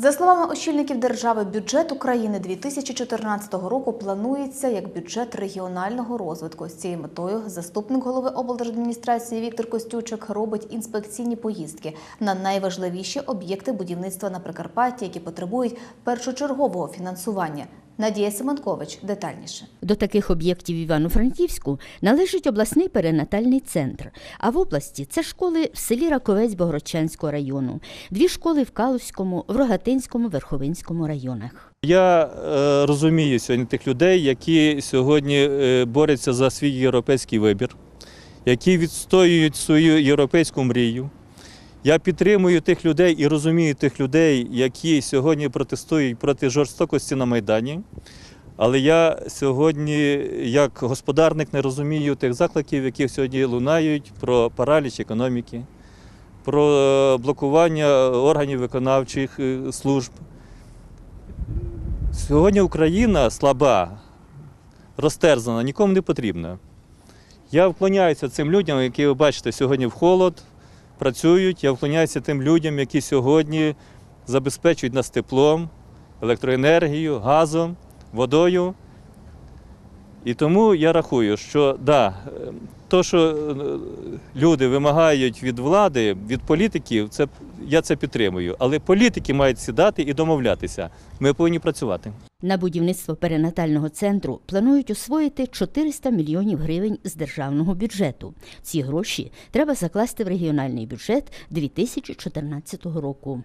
За словами очільників держави, бюджет України 2014 року планується як бюджет регіонального розвитку. З цією метою заступник голови облдержадміністрації Віктор Костючик робить інспекційні поїздки на найважливіші об'єкти будівництва на Прикарпатті, які потребують першочергового фінансування. Надія Семенкович детальніше. До таких об'єктів в Івано-Франківську належить обласний перинатальний центр. А в області це школи в селі Раковець Богородчанського району, дві школи в Калузькому, в Рогатинському, Верховинському районах. Я е, розумію сьогодні тих людей, які сьогодні е, борються за свій європейський вибір, які відстоюють свою європейську мрію. Я підтримую тих людей і розумію тих людей, які сьогодні протестують проти жорстокості на Майдані. Але я сьогодні, як господарник, не розумію тих закликів, які сьогодні лунають про параліч економіки, про е, блокування органів виконавчих е, служб. Сьогодні Україна слаба, розтерзана, нікому не потрібна. Я вклоняюся цим людям, які ви бачите сьогодні в холод, працюють. Я вклоняюся тим людям, які сьогодні забезпечують нас теплом, електроенергією, газом, водою. І тому я рахую, що да, е, то, що е, люди вимагають від влади, від політиків, це я це підтримую. Але політики мають сідати і домовлятися. Ми повинні працювати. На будівництво перинатального центру планують освоїти 400 мільйонів гривень з державного бюджету. Ці гроші треба закласти в регіональний бюджет 2014 року.